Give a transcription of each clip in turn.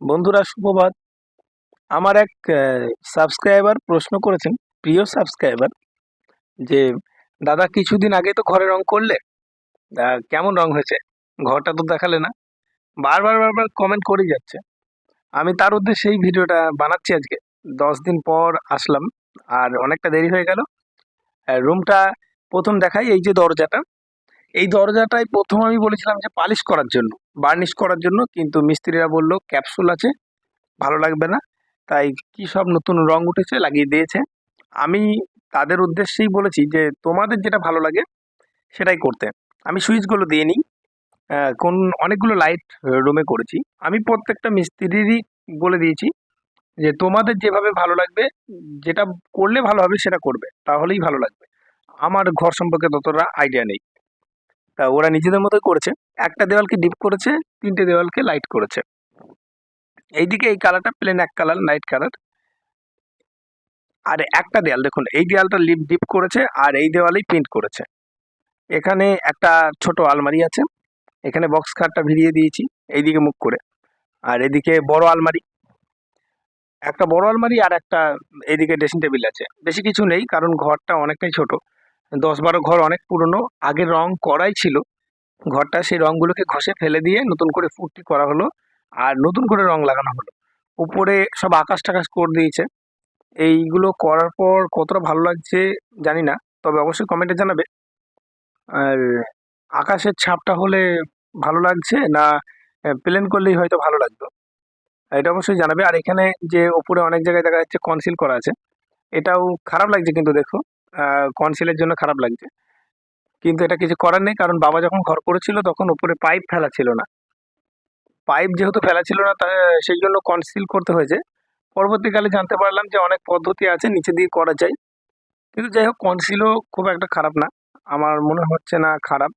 বন্ধুরা সুপ্রভাত আমার এক সাবস্ক্রাইবার প্রশ্ন করেছেন, প্রিয় সাবস্ক্রাইবার যে, দাদা, কিছুদিন আগে তো ঘরে রং করলে? কেমন রং হয়েছে? ঘরটা তো দেখালে না? বারবার বারবার কমেন্ট করেই যাচ্ছে। আমি তার উদ্দেশ্যে এই ভিডিওটা বানাচ্ছি আজকে। দশ দিন পর আসলাম, আর অনেকটা দেরি হয়ে গেল। রুমটা প্রথম দেখাই এই যে দরজাটা। এই দরজাটাই প্রথম আমি বলেছিলাম যে পালিশ করার জন্য, বার্নিশ করার জন্য, কিন্তু মিস্ত্রিরা বলল, ক্যাপসুল আছে, ভালো লাগবে না। তাই কী সব নতুন রং উঠেছে লাগিয়ে দিয়েছে। আমি তাদের উদ্দেশ্যেই বলেছি যে, তোমাদের যেটা ভালো লাগে, সেটাই করতে। আমি সুইচগুলো দিয়ে নিই কোন অনেকগুলো লাইট রুমে করেছি। আমি প্রত্যেকটা মিস্ত্রিরই বলে দিয়েছি যে, তোমাদের যেভাবে ভালো লাগবে, যেটা করলে ভালো হবে, সেটা করবে, তাহলেই ভালো লাগবে। আমার ঘর সম্পর্কে ততটা আইডিয়া নেই। তা ওরা নিজেদের মতোই করেছে। একটা দেওয়ালকে ডিপ করেছে, তিনটে দেওয়ালকে লাইট করেছে। এইদিকে এই কালারটা প্লেন এক কালার নাইট কালার আর একটা দেয়াল, দেখুন, এই দেয়ালটা লিপ ডিপ করেছে আর এই দেওয়ালেই প্রিন্ট করেছে। এখানে একটা ছোট আলমারি আছে। এখানে বক্স খাটটা ভিড়িয়ে দিয়েছি, এইদিকে মুখ করে। আর এদিকে বড় আলমারি। একটা বড় আলমারি আর একটা এদিকে ড্রেসিং টেবিল আছে। বেশি কিছু নেই, কারণ ঘরটা অনেকটাই ছোট। দশ বারো ঘর অনেক পুরনো। আগে রং করাই ছিল। ঘরটা সেই রঙগুলোকে ঘষে ফেলে দিয়ে নতুন করে ফুটি করা হলো আর নতুন করে রং লাগানো হলো। উপরে সব আকাশ টাকাশ করে দিয়েছে। এইগুলো করার পর কতটা ভালো লাগছে জানি না, তবে অবশ্যই কমেন্টে জানাবে। আর আকাশের ছাপটা হলে ভালো লাগছে না প্লেন করলেই হয়তো ভালো লাগতো? এটা অবশ্যই জানাবে। আর এখানে যে ওপরে অনেক জায়গায় দেখা যাচ্ছে কনসিল করা আছে। এটাও খারাপ লাগছে কিন্তু দেখো। কনসিলের জন্য খারাপ লাগছে। কিন্তু এটা কিছু করার নেই, কারণ বাবা যখন ঘর করেছিল তখন উপরে পাইপ ফেলা ছিল না। পাইপ যেহেতু ফেলা ছিল না সেই জন্য কনসিল করতে হয়েছে। পরবর্তীকালে জানতে পারলাম যে অনেক পদ্ধতি আছে, নিচে দিয়ে করা যায়। কিন্তু যাই হোক কনসিলও খুব একটা খারাপ না। আমার মনে হচ্ছে না খারাপ।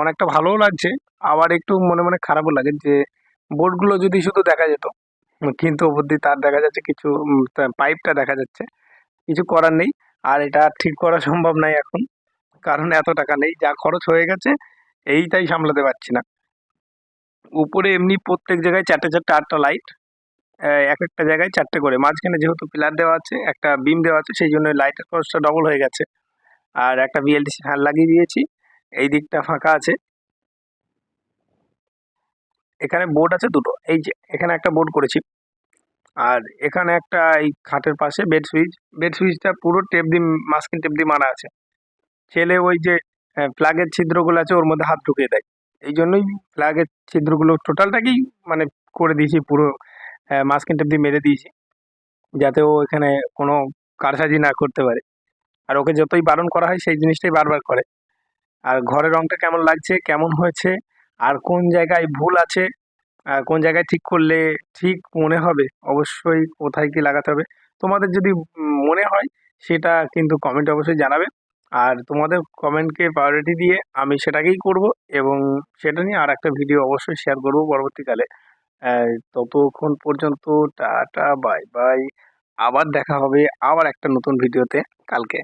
অনেকটা ভালোও লাগছে। আবার একটু মনে মনে খারাপও লাগে যে বোর্ডগুলো যদি শুধু দেখা যেত, কিন্তু ওপর দিয়ে তার দেখা যাচ্ছে কিছু পাইপটা দেখা যাচ্ছে। কিছু করার নেই। আর এটা ঠিক করা সম্ভব নয় এখন। কারণ এত টাকা নেই, যা খরচ হয়ে গেছে, এইটাই সামলাতে পারছি না। উপরে এমনি প্রত্যেক জায়গায় চারটে চারটে, আটটা লাইট এক একটা জায়গায় চারটে করে। মাঝখানে যেহেতু পিলার দেওয়া আছে, একটা বিম দেওয়া আছে, সেই জন্য লাইটের খরচটা ডবল হয়ে গেছে। আর একটা বিএলডিসি ফ্যান লাগিয়ে দিয়েছি, এই দিকটা ফাঁকা আছে। এখানে বোর্ড আছে দুটো। এই যে, এখানে একটা বোর্ড করেছি। আর এখানে একটা এই খাটের পাশে বেড সুইচ বেড সুইচটা পুরো টেপ দিয়ে মাস্কিন টেপ দিয়ে মারা আছে। ছেলে ওই যে প্লাগের ছিদ্রগুলো আছে, ওর মধ্যে হাত ঢুকিয়ে দেয়। এই জন্যই প্লাগের ছিদ্রগুলো টোটালটাকেই মানে করে দিয়েছি, পুরো মাস্কিন টেপ দিয়ে মেরে দিয়েছি। যাতে ও এখানে কোনো কারসাজি না করতে পারে। আর ওকে যতই বারণ করা হয়, সেই জিনিসটাই বারবার করে। আর ঘরের রংটা কেমন লাগছে, কেমন হয়েছে, আর কোন জায়গায় ভুল আছে কোন জায়গায় ঠিক করলে ঠিক মনে হবে, অবশ্যই কোথায় কি লাগাতে হবে। তোমাদের যদি মনে হয় সেটা কিন্তু কমেন্ট অবশ্যই জানাবে। আর তোমাদের কমেন্টকে প্রায়োরিটি দিয়ে আমি সেটাকেই করব এবং সেটা নিয়ে আর একটা ভিডিও অবশ্যই শেয়ার করব পরবর্তীকালে। ততক্ষণ পর্যন্ত টাটা বাই বাই আবার দেখা হবে আবার একটা নতুন ভিডিওতে কালকে।